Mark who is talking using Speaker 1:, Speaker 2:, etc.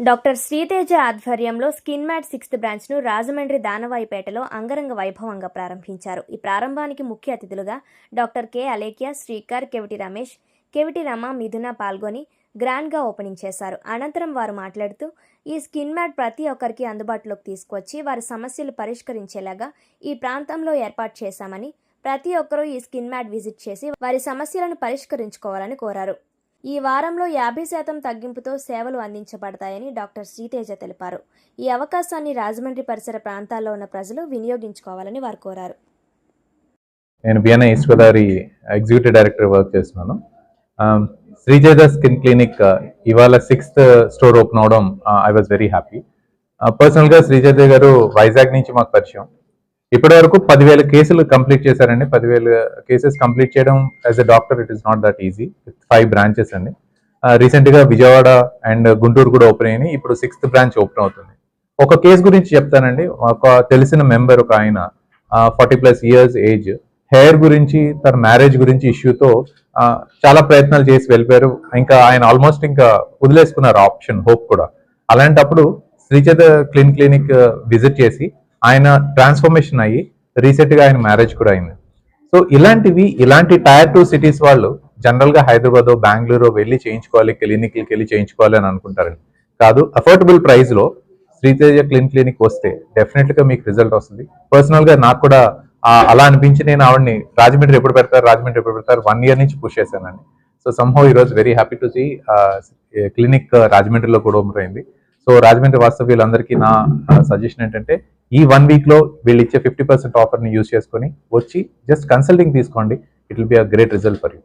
Speaker 1: Doctor Sriteja ఆధ్వర్యంలో skin mat sixth బ్రాంచ్ను రాజమండ్రి దానవాయిపేటలో అంగరంగ వైభవంగా ప్రారంభించారు. ఈ ప్రారంభానికి ముఖ్య అతిథులుగా doctor K Alekhya Srikar KVT Ramesh KVT Rama Mithuna పాల్గొని గ్రాండ్గా ఓపెనింగ్ చేశారు. అనంతరం వారు మాట్లాడుతూ ఈ స్కిన్ మ్యాట్ ప్రతి ఒక్కరికి అందుబాటులోకి తీసుకొచ్చి వారి సమస్యలు పరిష్కరించేలాగా ఈ ప్రాంతంలో ఏర్పాటు చేశామని ప్రతి ఒక్కరూ ఈ స్కిన్ మ్యాట్ విజిట్ చేసి వారి సమస్యలను పరిష్కరించుకోవాలని కోరారు. ఈ వారంలో యాభై శాతం తగ్గింపుతో సేవలు అందించబడతాయని డాక్టర్ శ్రీతేజ తెలిపారు. ఈ అవకాశాన్ని రాజమండ్రి పరిసర ప్రాంతాల్లో ఉన్న ప్రజలు వినియోగించుకోవాలని వారు కోరారు.
Speaker 2: నేను BNI east Godavari executive director work చేస్తున్నాను. Um, శ్రీజేద స్కిన్ క్లినిక్ ఇవాళ సిక్స్త్ స్టోర్ ఓపెన్ అవడం ఐ వాజ్ వెరీ హ్యాపీ పర్సనల్గా శ్రీజేద గారు వైజాగ్ నుంచి మాకు పరిచయం. ఇప్పటి వరకు పదివేల కేసులు కంప్లీట్ చేశారండి. పదివేల కేసెస్ కంప్లీట్ చేయడం as a doctor it is not that easy. With five branches అండి. రీసెంట్గా విజయవాడ అండ్ గుంటూరు కూడా ఓపెన్ అయినాయి. ఇప్పుడు సిక్స్త్ బ్రాంచ్ ఓపెన్ అవుతుంది. ఒక కేసు గురించి చెప్తానండి. ఒక తెలిసిన మెంబర్ ఒక ఆయన forty plus years age hair గురించి తన మ్యారేజ్ గురించి ఇష్యూతో చాలా ప్రయత్నాలు చేసి వెళ్ళిపోయారు. ఇంకా ఆయన ఆల్మోస్ట్ ఇంకా వదిలేసుకున్నారు ఆప్షన్ హోప్ కూడా. అలాంటప్పుడు శ్రీచేత క్లిన్ క్లినిక్ విజిట్ చేసి ఆయన ట్రాన్స్ఫర్మేషన్ అయ్యి రీసెంట్గా ఆయన మ్యారేజ్ కూడా అయింది. సో ఇలాంటివి ఇలాంటి టైర్ టూ సిటీస్ వాళ్ళు జనరల్గా హైదరాబాద్ బెంగళూరు వెళ్ళి చేయించుకోవాలి క్లినిక్కి వెళ్ళి చేయించుకోవాలి అని అనుకుంటారండి. కాదు అఫోర్డబుల్ ప్రైస్లో శ్రీతేజ క్లిన్ క్లినిక్ వస్తే డెఫినెట్గా మీకు రిజల్ట్ వస్తుంది. పర్సనల్గా నాకు కూడా అలా అనిపించి నేను ఆవిడని రాజమండ్రి ఎప్పుడు పెడతారు రాజమండ్రి ఎప్పుడు పెడతారు వన్ ఇయర్ నుంచి పుష్ చేశానండి. సో సంహౌ ఈ రోజు very happy to see clinic రాజమండ్రిలో కూడా అయింది సో రాజమండ్రి వాస్తవ్యులందరికీ నా సజెషన్ ఏంటంటే ఈ వన్ వీక్లో వీళ్ళు ఇచ్చే ఫిఫ్టీ పర్సెంట్ ఆఫర్ని యూస్ చేసుకొని వచ్చి జస్ట్ కన్సల్టింగ్ తీసుకోండి. It will be a great result for you